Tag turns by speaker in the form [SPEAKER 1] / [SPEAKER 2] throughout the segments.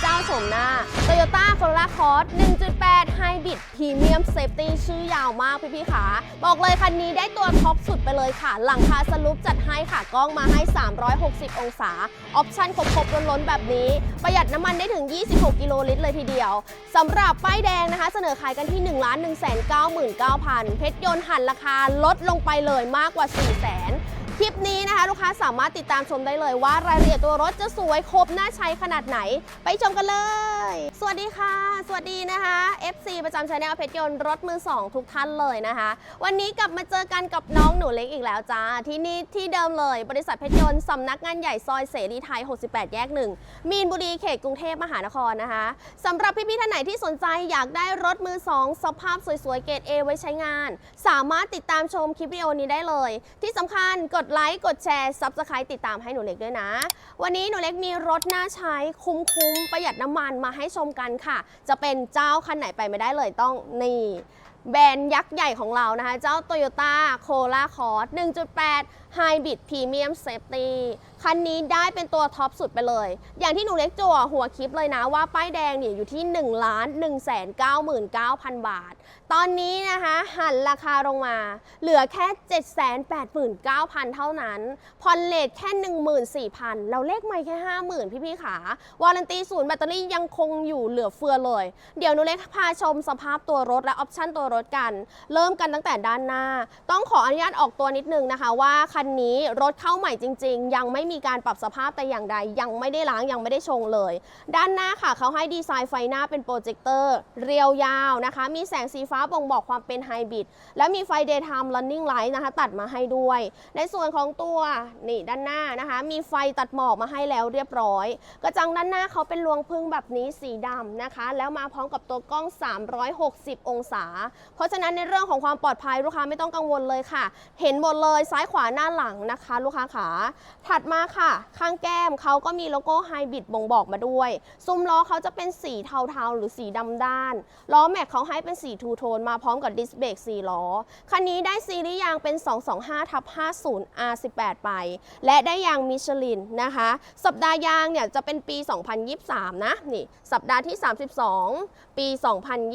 [SPEAKER 1] เจ้าโฉมหน้า Toyota Corolla Cross 1.8 Hybrid Premium Safety ชื่อยาวมากพี่ๆขาบอกเลยคันนี้ได้ตัวท็อปสุดไปเลยค่ะ หลังคาสลุปจัดให้ค่ะกล้องมาให้ 360 องศา ออปชั่นครบๆล้นๆ แบบนี้ ประหยัดน้ำมันได้ถึง 26 กิโลลิตรเลยทีเดียวสำหรับป้ายแดงนะคะ เสนอขายกันที่ 1 1 9 9 9 0 0 เพชรยนต์หันราคาลดลงไปเลยมากกว่า 4 0 0 0 0 0 คลิปนี้นะคะ ลูกค้าสามารถติดตามชมได้เลยว่ารายละเอียดตัวรถจะสวยครบน่าใช้ขนาดไหน ไปชมกันเลย สวัสดีค่ะ สวัสดีนะคะ FC ประจำชาแนลเพชรยนต์รถมือ2ทุกท่านเลยนะคะ วันนี้กลับมาเจอกันกับน้องหนูเล็กอีกแล้วจ้า ที่นี่ที่เดิมเลยบริษัทเพชรยนต์สำนักงานใหญ่ซอยเสรีไทย 68 แยก1มีนบุรีเขตกรุงเทพมหานครนะคะสำหรับพี่ๆท่านไหนที่สนใจอยากได้รถมือ2สภาพสวยๆเกรด A ไว้ใช้งาน สามารถติดตามชมคลิปวิดีโอนี้ได้เลย ที่สำคัญกดไลค์กดแชร์ซับสไครต์ติดตามให้หนูเล็กด้วยนะ วันนี้หนูเล็กมีรถน่าใช้คุ้มๆ ประหยัดน้ำมันมาให้ชมกันค่ะ จะเป็นเจ้าคันไหนไปไม่ได้เลยต้องนี่แบรนด์ยักษ์ใหญ่ของเรานะคะ เจ้า Toyota Corolla Cross 1.8 Hybrid Premium Safety คันนี้ได้เป็นตัวท็อปสุดไปเลย อย่างที่หนูเล็กจั่วหัวคลิปเลยนะว่าป้ายแดงเนี่ยอยู่ที่1ล้าน1 9 9 0 0 0 บาท ตอนนี้นะคะหันราคาลงมา เหลือแค่ 789,000 เท่านั้นผ่อนเลทแค่ 14,000 เราเลขไม่แค่ 50,000 พี่ๆขาวารันตีศูนย์แบตเตอรี่ยังคงอยู่เหลือเฟือเลย เดี๋ยวหนูเล็กพาชมสภาพตัวรถและออปชั่นตัวรถกัน เริ่มกันตั้งแต่ด้านหน้า ต้องขออนุญาตออกตัวนิดนึงนะคะ ว่าคันนี้รถเข้าใหม่จริง ๆ ยังไม่มีการปรับสภาพแต่อย่างใด ยังไม่ได้ล้างยังไม่ได้ชงเลย ด้านหน้าค่ะเขาให้ดีไซน์ไฟหน้าเป็นโปรเจคเตอร์เรียวยาวนะคะ มีแสงสีฟ้าบ่งบอกความเป็นไฮบริดและมีไฟ daytime running light นะคะ ตัดมาให้ด้วย ในส่วนของตัวนี่ด้านหน้านะคะ มีไฟตัดหมอกมาให้แล้วเรียบร้อย กระจังด้านหน้าเขาเป็นรวงพึ่งแบบนี้สีดำนะคะ แล้วมาพร้อมกับตัวกล้อง 360 องศา เพราะฉะนั้นในเรื่องของความปลอดภัยลูกค้าไม่ต้องกังวลเลยค่ะ เห็นหมดเลยซ้ายขวาหน้าหลังนะคะ ลูกค้าขา ถัดมาค่ะ ข้างแก้มเขาก็มีโลโก้ไฮบริดบ่งบอกมาด้วย ซุ้มล้อเขาจะเป็นสีเทาๆหรือสีดำด้าน ล้อแม็กเขาให้เป็นสีทูโทนมาพร้อมกับดิสเบรก4ล้อ คันนี้ได้ซีรีส์ยางเป็น 225ทับ50 R18 ไป และได้ยางมิชลินนะคะ สัปดาห์ยางเนี่ยจะเป็นปี 2023 นะ นี่ สัปดาห์ที่ 32 ปี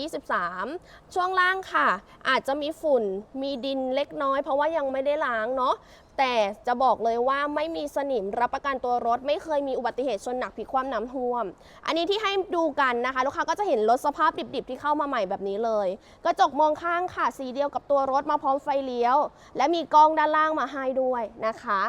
[SPEAKER 1] 2023 ช่วงล่างค่ะ อาจจะมีฝุ่น มีดินเล็กน้อยเพราะว่ายังไม่ได้ล้างเนาะ แต่จะบอกเลยว่าไม่มีสนิมรับประกันตัวรถ ไม่เคยมีอุบัติเหตุชนหนักพลิกคว่ำน้ำท่วม อันนี้ที่ให้ดูกันนะคะ ลูกค้าก็จะเห็นรถสภาพดิบๆ ที่เข้ามาใหม่แบบนี้เลย กระจกมองข้างค่ะ สีเดียวกับตัวรถมาพร้อมไฟเลี้ยว และมีกล้องด้านล่างมาให้ด้วยนะคะ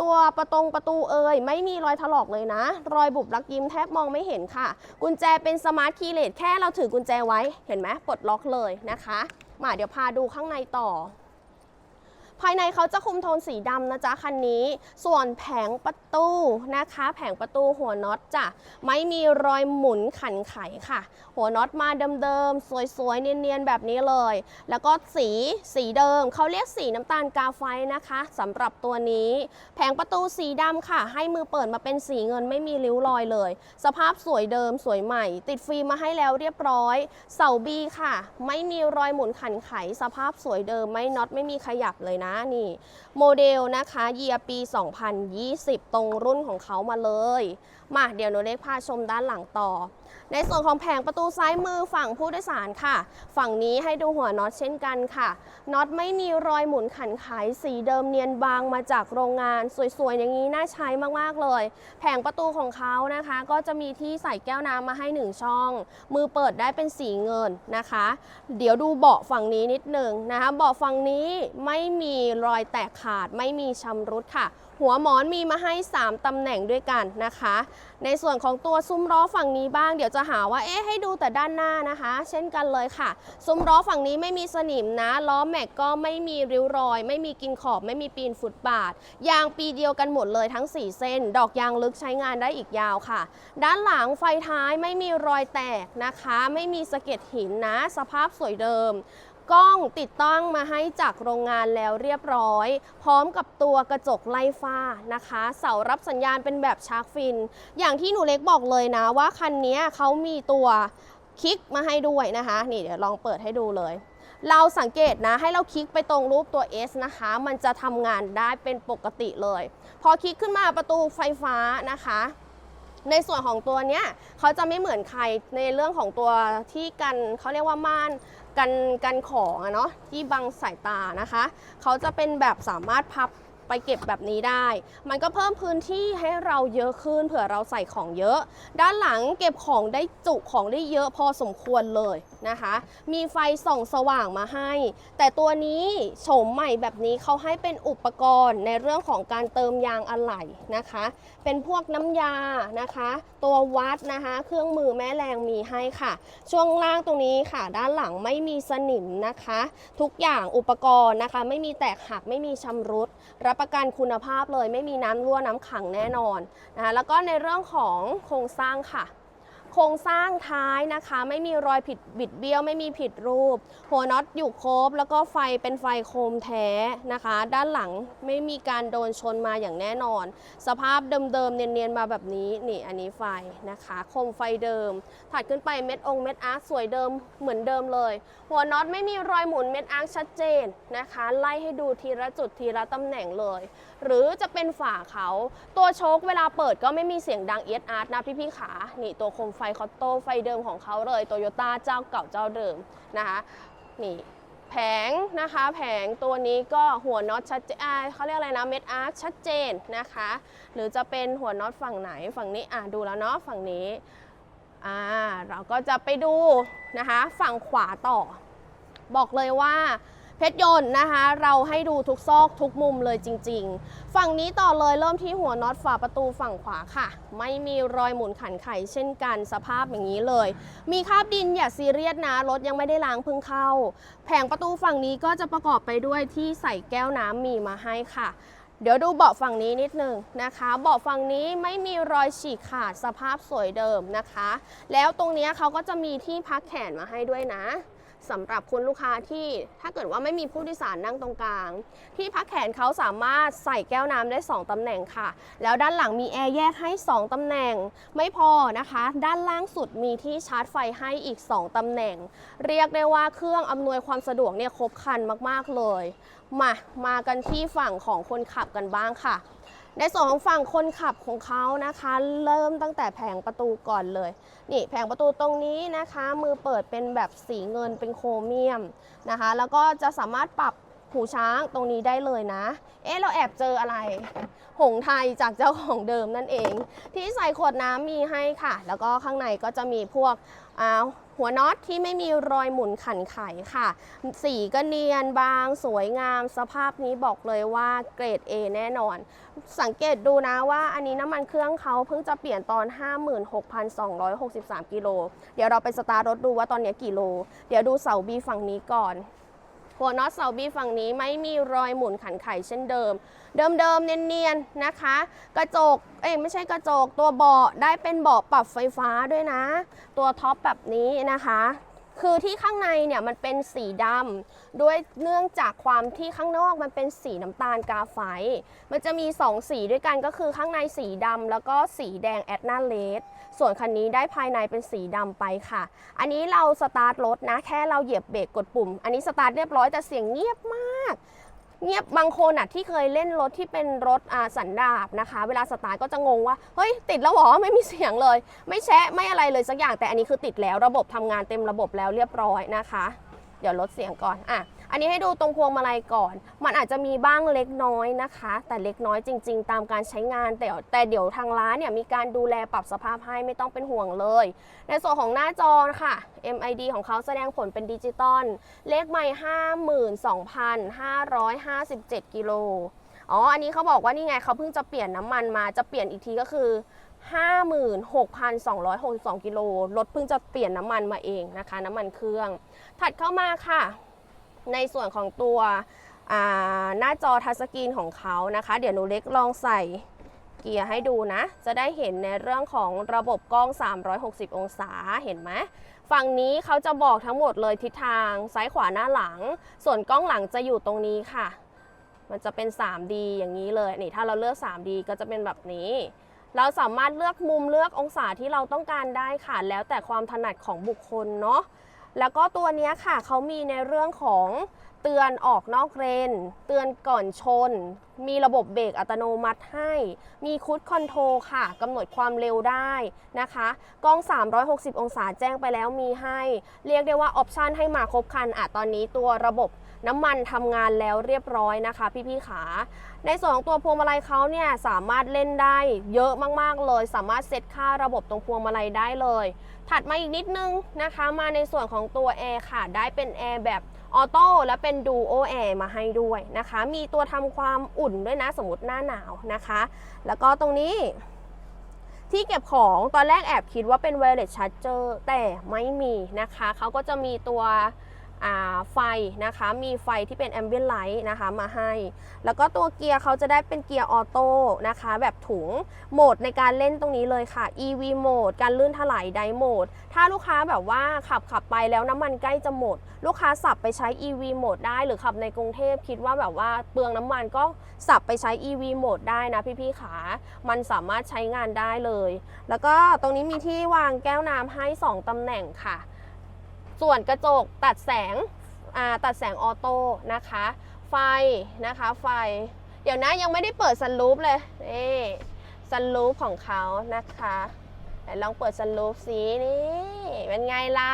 [SPEAKER 1] ตัวประตงประตูเอ่ยไม่มีรอยถลอกเลยนะ รอยบุบลักยิ้มแทบมองไม่เห็นค่ะ กุญแจเป็นสมาร์ทคีย์เลสแค่เราถือกุญแจไว้เห็นไหมปลดล็อกเลยนะคะมาเดี๋ยวพาดูข้างในต่อ ภายในเขาจะคุมโทนสีดำนะจ๊ะคันนี้ ส่วนแผงประตูนะคะ แผงประตูหัวน็อตจ้ะไม่มีรอยหมุนขันไขค่ะ หัวน็อตมาเดิมๆสวยๆเนียนๆแบบนี้เลย แล้วก็สีสีเดิมเขาเรียกสีน้ำตาลกาไฟนะคะสำหรับตัวนี้ แผงประตูสีดำค่ะ ให้มือเปิดมาเป็นสีเงินไม่มีริ้วรอยเลย สภาพสวยเดิมสวยใหม่ ติดฟิล์มมาให้แล้วเรียบร้อย เสาบีค่ะ ไม่มีรอยหมุนขันไข สภาพสวยเดิมไม่น็อตไม่มีขยับเลยนะนี่ โมเดลนะคะเยียปี 2020 ตรงรุ่นของเขามาเลย มาเดี๋ยวหนูเล็กพาชมด้านหลังต่อ ในส่วนของแผงประตูซ้ายมือฝั่งผู้โดยสารค่ะ ฝั่งนี้ให้ดูหัวน็อตเช่นกันค่ะน็อตไม่มีรอยหมุนขันไขสีเดิมเนียนบางมาจากโรงงานสวยๆอย่างนี้น่าใช้มากๆเลย แผงประตูของเขานะคะ ก็จะมีที่ใส่แก้วน้ำมาให้หนึ่งช่อง มือเปิดได้เป็นสีเงินนะคะ เดี๋ยวดูเบาะฝั่งนี้นิดหนึ่งนะคะเบาะฝั่งนี้ไม่มีรอยแตกขาดไม่มีชำรุดค่ะ หัวหมอนมีมาให้ 3 ตำแหน่งด้วยกันนะคะ ในส่วนของตัวซุ้มล้อฝั่งนี้บ้างเดี๋ยวจะหาว่าเอ๊ะให้ดูแต่ด้านหน้านะคะ เช่นกันเลยค่ะ ซุ้มล้อฝั่งนี้ไม่มีสนิมนะล้อแม็กก็ไม่มีริ้วรอย ไม่มีกินขอบ ไม่มีปีนฟุตบาท ยางปีเดียวกันหมดเลยทั้ง 4 เส้น ดอกยางลึกใช้งานได้อีกยาวค่ะ ด้านหลังไฟท้ายไม่มีรอยแตกนะคะ ไม่มีสะเก็ดหินนะ สภาพสวยเดิม กล้องติดตั้งมาให้จากโรงงานแล้วเรียบร้อย พร้อมกับตัวกระจกไล่ฟ้านะคะ เสารับสัญญาณเป็นแบบชาร์กฟิน อย่างที่หนูเล็กบอกเลยนะว่าคันนี้เขามีตัวคลิกมาให้ด้วยนะคะ นี่เดี๋ยวลองเปิดให้ดูเลย เราสังเกตนะให้เราคลิกไปตรงรูปตัว S นะคะ มันจะทำงานได้เป็นปกติเลย พอคลิกขึ้นมาประตูไฟฟ้านะคะในส่วนของตัวเนี้ยเขาจะไม่เหมือนใครในเรื่องของตัวที่กันเขาเรียกว่าม่าน กันกันของอะเนาะที่บังสายตานะคะ เขาจะเป็นแบบสามารถพับ ไปเก็บแบบนี้ได้ มันก็เพิ่มพื้นที่ให้เราเยอะขึ้นเผื่อเราใส่ของเยอะ ด้านหลังเก็บของได้จุของได้เยอะพอสมควรเลยนะคะ มีไฟส่องสว่างมาให้ แต่ตัวนี้โฉมใหม่แบบนี้เขาให้เป็นอุปกรณ์ในเรื่องของการเติมยางอะไหล่นะคะ เป็นพวกน้ำยานะคะ ตัววัดนะคะ เครื่องมือแม่แรงมีให้ค่ะ ช่วงล่างตรงนี้ค่ะ ด้านหลังไม่มีสนิมนะคะ ทุกอย่างอุปกรณ์นะคะ ไม่มีแตกหักไม่มีชำรุดรับประกันคุณภาพเลย ไม่มีน้ำรั่วน้ำขังแน่นอนนะคะแล้วก็ในเรื่องของโครงสร้างค่ะ โครงสร้างท้ายนะคะ ไม่มีรอยผิดบิดเบี้ยว ไม่มีผิดรูป หัวน็อตอยู่ครบ แล้วก็ไฟเป็นไฟโคมแท้นะคะ ด้านหลังไม่มีการโดนชนมาอย่างแน่นอน สภาพเดิมๆเนียนๆมาแบบนี้นี่อันนี้ไฟนะคะโคมไฟเดิม ถัดขึ้นไปเม็ดองเม็ดอาร์คสวยเดิมเหมือนเดิมเลย หัวน็อตไม่มีรอยหมุนเม็ดอาร์คชัดเจนนะคะ ไล่ให้ดูทีละจุดทีละตำแหน่งเลย หรือจะเป็นฝาเขาตัวโชคเวลาเปิดก็ไม่มีเสียงดังเอียดอาร์ตนะพี่พี่ๆขานี่ตัวโคมไฟไฟคอตโต้ไฟเดิมของเขาเลยโตโยต้าเจ้าเก่าเจ้าเดิมนะคะนี่แผงนะคะแผงตัวนี้ก็หัวน็อตชัดเจนเขาเรียกอะไรนะเม็ดอาร์คชัดเจนนะคะ หรือจะเป็นหัวน็อตฝั่งไหนฝั่งนี้อะดูแล้วเนาะฝั่งนี้อ่าเราก็จะไปดูนะคะฝั่งขวาต่อ บอกเลยว่า เพชรยนต์นะคะ เราให้ดูทุกซอกทุกมุมเลยจริง ๆ ฝั่งนี้ต่อเลยเริ่มที่หัวน็อตฝาประตูฝั่งขวาค่ะ ไม่มีรอยหมุนขันไขเช่นกันสภาพอย่างนี้เลย มีคราบดินอย่าซีเรียสนะรถยังไม่ได้ล้างเพิ่งเข้า แผงประตูฝั่งนี้ก็จะประกอบไปด้วยที่ใส่แก้วน้ำมีมาให้ค่ะเดี๋ยวดูเบาะฝั่งนี้นิดนึงนะคะ เบาะฝั่งนี้ไม่มีรอยฉีกขาดสภาพสวยเดิมนะคะ แล้วตรงนี้เขาก็จะมีที่พักแขนมาให้ด้วยนะ สำหรับคุณลูกค้าที่ถ้าเกิดว่าไม่มีผู้โดยสารนั่งตรงกลาง ที่พักแขนเขาสามารถใส่แก้วน้ำได้ 2ตำแหน่งค่ะ แล้วด้านหลังมีแอร์แยกให้ 2ตำแหน่ง ไม่พอนะคะ ด้านล่างสุดมีที่ชาร์จไฟให้อีก 2ตำแหน่ง เรียกได้ว่าเครื่องอำนวยความสะดวกเนี่ยครบครันมากๆเลย มามากันที่ฝั่งของคนขับกันบ้างค่ะ ในส่วนของฝั่งคนขับของเขานะคะ เริ่มตั้งแต่แผงประตูก่อนเลย นี่แผงประตูตรงนี้นะคะ มือเปิดเป็นแบบสีเงินเป็นโครเมียมนะคะ แล้วก็จะสามารถปรับหูช้างตรงนี้ได้เลยนะ เอ๊ะ เราแอบเจออะไร หงส์ไทยจากเจ้าของเดิมนั่นเอง ที่ใส่ขวดน้ำมีให้ค่ะ แล้วก็ข้างในก็จะมีพวกอ่า หัวน็อตที่ไม่มีรอยหมุนขันไขค่ะ สีก็เนียนบางสวยงาม สภาพนี้บอกเลยว่าเกรด A แน่นอน สังเกตดูนะว่าอันนี้น้ำมันเครื่องเขาเพิ่งจะเปลี่ยนตอน 56,263 กิโล เดี๋ยวเราไปสตาร์ทรถดูว่าตอนนี้กี่โล เดี๋ยวดูเสาบีฝั่งนี้ก่อน หัวน็อตเสาบีฝั่งนี้ไม่มีรอยหมุนขันไขเช่นเดิม เดิมๆเนียนๆนะคะ กระจกเอ้ยไม่ใช่กระจกตัวเบาะได้เป็นเบาะปรับไฟฟ้าด้วยนะ ตัวท็อปแบบนี้นะคะคือที่ข้างในเนี่ยมันเป็นสีดำด้วยเนื่องจากความที่ข้างนอกมันเป็นสีน้ำตาลกาไฟ มันจะมี 2 สีด้วยกันก็คือข้างในสีดำแล้วก็สีแดงแอดนาเลส ส่วนคันนี้ได้ภายในเป็นสีดำไปค่ะ อันนี้เราสตาร์ทรถนะ แค่เราเหยียบเบรกกดปุ่ม อันนี้สตาร์ทเรียบร้อยแต่เสียงเงียบมาก เงียบบางคนอะที่เคยเล่นรถที่เป็นรถอ่าสันดาบนะคะ เวลาสตาร์ทก็จะงงว่า เฮ้ย ติดแล้วเหรอ ไม่มีเสียงเลย ไม่แชะไม่อะไรเลยสักอย่างแต่อันนี้คือติดแล้วระบบทำงานเต็มระบบแล้วเรียบร้อยนะคะ เดี๋ยวลดเสียงก่อนอะ อันนี้ให้ดูตรงพวงมาลัยก่อน มันอาจจะมีบ้างเล็กน้อยนะคะ แต่เล็กน้อยจริง ๆ ตามการใช้งาน แต่แต่เดี๋ยวทางร้านเนี่ยมีการดูแลปรับสภาพให้ไม่ต้องเป็นห่วงเลย ในส่วนของหน้าจอค่ะ MID ของเขาแสดงผลเป็นดิจิตอล เลขไม่52,557 กิโล อ๋อ อันนี้เขาบอกว่านี่ไงเขาเพิ่งจะเปลี่ยนน้ำมันมา จะเปลี่ยนอีกทีก็คือ56,262กิโล รถเพิ่งจะเปลี่ยนน้ำมันมาเองนะคะ น้ำมันเครื่อง ถัดเข้ามาค่ะ ในส่วนของตัวหน้าจอทัชสกรีนของเขานะคะ เดี๋ยวหนูเล็กลองใส่เกียร์ให้ดูนะ จะได้เห็นในเรื่องของระบบกล้อง 360 องศา เห็นไหม ฝั่งนี้เขาจะบอกทั้งหมดเลยทิศทางซ้ายขวาหน้าหลัง ส่วนกล้องหลังจะอยู่ตรงนี้ค่ะ มันจะเป็น 3D อย่างนี้เลย นี่ถ้าเราเลือก 3D ก็จะเป็นแบบนี้ เราสามารถเลือกมุมเลือกองศาที่เราต้องการได้ค่ะ แล้วแต่ความถนัดของบุคคลเนาะ แล้วก็ตัวนี้ค่ะเขามีในเรื่องของ เตือนออกนอกเลน เตือนก่อนชน มีระบบเบรกอัตโนมัติให้ มีคูดคอนโทรค่ะกำหนดความเร็วได้นะคะ กล้อง 360 องศาแจ้งไปแล้วมีให้ เรียกได้ว่าออปชันให้มาครบคันอะตอนนี้ตัวระบบน้ำมันทำงานแล้วเรียบร้อยนะคะ พี่ๆขา ในส่วนของตัวพวงมาลัยเขาเนี่ยสามารถเล่นได้เยอะมากๆเลย สามารถเซตค่าระบบตรงพวงมาลัยได้เลย ถัดมาอีกนิดนึงนะคะ มาในส่วนของตัวแอร์ค่ะ ได้เป็นแอร์แบบ ออโต้และเป็นดูโอแอร์มาให้ด้วยนะคะ มีตัวทำความอุ่นด้วยนะ สมมติหน้าหนาวนะคะ แล้วก็ตรงนี้ที่เก็บของตอนแรกแอบคิดว่าเป็น wireless charger แต่ไม่มีนะคะ เขาก็จะมีตัว ไฟนะคะมีไฟที่เป็น ambient light นะคะมาให้ แล้วก็ตัวเกียร์เขาจะได้เป็นเกียร์ออโต้นะคะแบบถุงโหมดในการเล่นตรงนี้เลยค่ะ EV โหมดการลื่นถลายไดโหมด ถ้าลูกค้าแบบว่าขับขับไปแล้วน้ำมันใกล้จะหมด ลูกค้าสับไปใช้ EV โหมดได้ หรือขับในกรุงเทพคิดว่าแบบว่าเปลืองน้ำมันก็สับไปใช้ EV โหมดได้นะพี่ๆขา มันสามารถใช้งานได้เลย แล้วก็ตรงนี้มีที่วางแก้วน้ำให้ 2ตำแหน่งค่ะ ส่วนกระจกตัดแสงตัดแสงออโต้นะคะ ไฟนะคะไฟ เดี๋ยวนะยังไม่ได้เปิดซันรูฟเลยนี่ซันรูฟของเขานะคะลองเปิดซันรูฟสีนี่เป็นไงล่ะ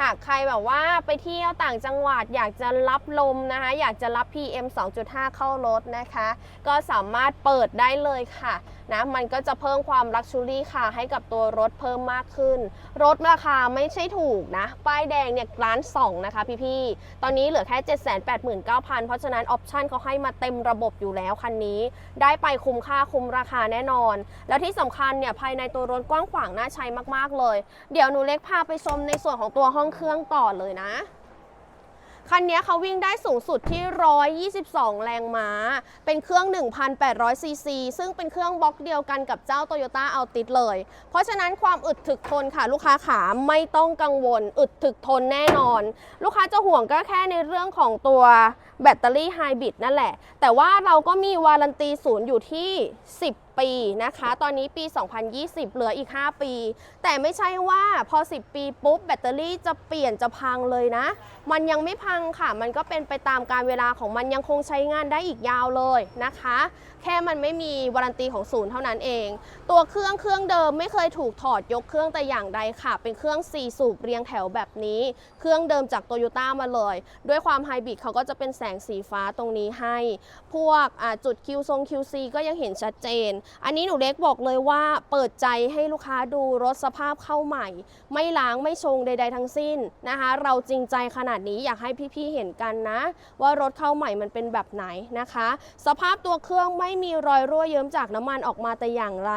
[SPEAKER 1] หากใครแบบว่าไปเที่ยวต่างจังหวัดอยากจะรับลมนะคะ อยากจะรับ PM 2.5 เข้ารถนะคะ ก็สามารถเปิดได้เลยค่ะ นะมันก็จะเพิ่มความลักชูรี่ค่ะให้กับตัวรถเพิ่มมากขึ้น รถราคาไม่ใช่ถูกนะ ป้ายแดงเนี่ยล้านสองนะคะพี่ๆ ตอนนี้เหลือแค่ 789,000 เพราะฉะนั้นออปชันเขาให้มาเต็มระบบอยู่แล้วคันนี้ ได้ไปคุ้มค่าคุ้มราคาแน่นอน แล้วที่สำคัญเนี่ยภายในตัวรถกว้างขวางน่าใช้มากๆเลย เดี๋ยวหนูเล็กพาไปชมในส่วนของตัวห้องเครื่องต่อเลยนะ คันนี้เขาวิ่งได้สูงสุดที่ 122 แรงม้า เป็นเครื่อง 1,800 ซีซี ซึ่งเป็นเครื่องบล็อกเดียวกันกับเจ้า Toyota Altis เลย เพราะฉะนั้นความอึดถึกทนค่ะ ลูกค้าขาไม่ต้องกังวล อึดถึกทนแน่นอน ลูกค้าจะห่วงก็แค่ในเรื่องของตัวแบตเตอรี่ไฮบริดนั่นแหละ แต่ว่าเราก็มีวารันตีศูนย์อยู่ที่ 10 ปีนะคะ ตอนนี้ปี 2020 เหลืออีก 5 ปี แต่ไม่ใช่ว่าพอ 10 ปีปุ๊บแบตเตอรี่จะเปลี่ยนจะพังเลยนะ มันยังไม่พังค่ะ มันก็เป็นไปตามการเวลาของมันยังคงใช้งานได้อีกยาวเลยนะคะ แค่มันไม่มีวารันตีของศูนย์เท่านั้นเอง ตัวเครื่องเครื่องเดิมไม่เคยถูกถอดยกเครื่องแต่อย่างใดค่ะ เป็นเครื่อง 4 สูบเรียงแถวแบบนี้ เครื่องเดิมจากโตโยต้ามาเลย ด้วยความไฮบริดเขาก็จะเป็นแสงสีฟ้าตรงนี้ให้ พวกจุด Q ทรง QC ก็ยังเห็นชัดเจนอันนี้หนูเล็กบอกเลยว่าเปิดใจให้ลูกค้าดูรถสภาพเข้าใหม่ ไม่ล้างไม่ชงใด ๆ ทั้งสิ้นนะคะ เราจริงใจขนาดนี้อยากให้พี่ๆเห็นกันนะ ว่ารถเข้าใหม่มันเป็นแบบไหนนะคะ สภาพตัวเครื่องไม่มีรอยรั่วเยิ้มจากน้ำมันออกมาแต่อย่างไร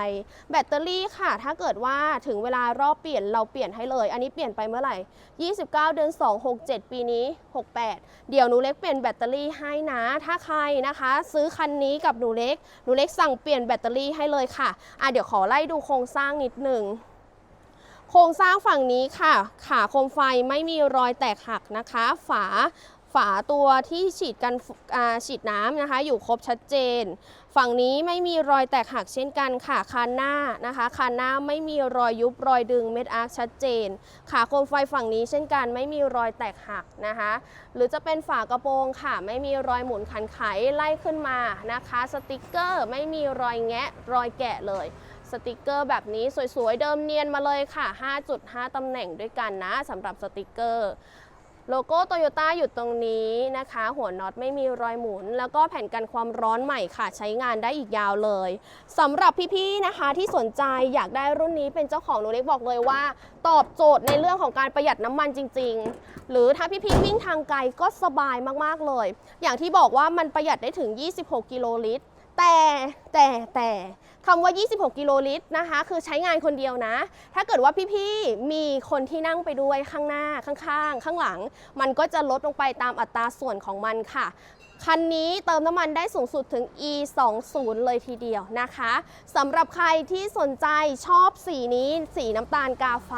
[SPEAKER 1] แบตเตอรี่ค่ะ ถ้าเกิดว่าถึงเวลารอบเปลี่ยนเราเปลี่ยนให้เลย อันนี้เปลี่ยนไปเมื่อไหร่ 29 เดือน 2 67 ปีนี้ 68 เดี๋ยวหนูเล็กเปลี่ยนแบตเตอรี่ให้นะ ถ้าใครนะคะ ซื้อคันนี้กับหนูเล็ก หนูเล็กสั่งเปลี่ยนแบตเตอรี่ให้เลยค่ะอะ เดี๋ยวขอไล่ดูโครงสร้างนิดหนึ่งโครงสร้างฝั่งนี้ค่ะ ขาโคมไฟไม่มีรอยแตกหักนะคะ ฝา ฝาตัวที่ฉีดกันฉีดน้ำนะคะ อยู่ครบชัดเจน ฝั่งนี้ไม่มีรอยแตกหักเช่นกันค่ะคานหน้านะคะคานหน้าไม่มีรอยยุบรอยดึงเม็ดอาร์คชัดเจน ขาโคมไฟฝั่งนี้เช่นกัน ไม่มีรอยแตกหักนะคะ หรือจะเป็นฝากระโปรงค่ะ ไม่มีรอยหมุนขันไขไล่ขึ้นมานะคะ สติกเกอร์ไม่มีรอยแงะรอยแกะเลยสติกเกอร์แบบนี้สวยๆ เดิมเนียนมาเลยค่ะ 5.5 ตำแหน่งด้วยกันนะสำหรับสติกเกอร์ โลโก้โตโยต้าอยู่ตรงนี้นะคะ หัวน็อตไม่มีรอยหมุน แล้วก็แผ่นกันความร้อนใหม่ค่ะ ใช้งานได้อีกยาวเลยสำหรับพี่ๆนะคะที่สนใจอยากได้รุ่นนี้เป็นเจ้าของหนูเล็กบอกเลยว่า ตอบโจทย์ในเรื่องของการประหยัดน้ำมันจริง ๆ หรือถ้าพี่ๆวิ่งทางไกลก็สบายมากๆเลย อย่างที่บอกว่ามันประหยัดได้ถึง 26 กิโลลิตร แต่แต่แต่คำว่า 26 กิโลลิตรนะคะ คือใช้งานคนเดียวนะ ถ้าเกิดว่าพี่ๆ มีคนที่นั่งไปด้วยข้างหน้าข้างๆ ข้างหลัง มันก็จะลดลงไปตามอัตราส่วนของมันค่ะ คันนี้เติมน้ำมันได้สูงสุดถึง e 2 0เลยทีเดียวนะคะสำหรับใครที่สนใจชอบสีนี้ สีน้ำตาลกาไฟ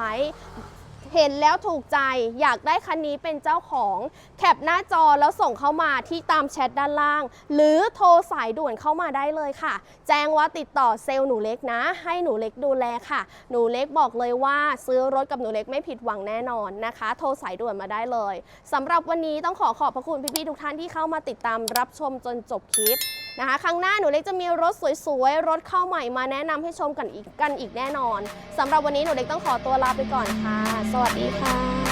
[SPEAKER 1] เห็นแล้วถูกใจอยากได้คันนี้เป็นเจ้าของแคปหน้าจอแล้วส่งเข้ามาที่ตามแชทด้านล่าง หรือโทรสายด่วนเข้ามาได้เลยค่ะ แจ้งว่าติดต่อเซลล์หนูเล็กนะ ให้หนูเล็กดูแลค่ะ หนูเล็กบอกเลยว่าซื้อรถกับหนูเล็กไม่ผิดหวังแน่นอนนะคะ โทรสายด่วนมาได้เลยสำหรับวันนี้ต้องขอขอบพระคุณพี่ๆทุกท่านที่เข้ามาติดตามรับชมจนจบคลิป นะคะครั้งหน้าหนูเล็กจะมีรถสวยๆ รถเข้าใหม่มาแนะนำให้ชมกันอีกกันอีกแน่นอนสำหรับวันนี้หนูเล็กต้องขอตัวลาไปก่อนค่ะ สวัสดีค่ะ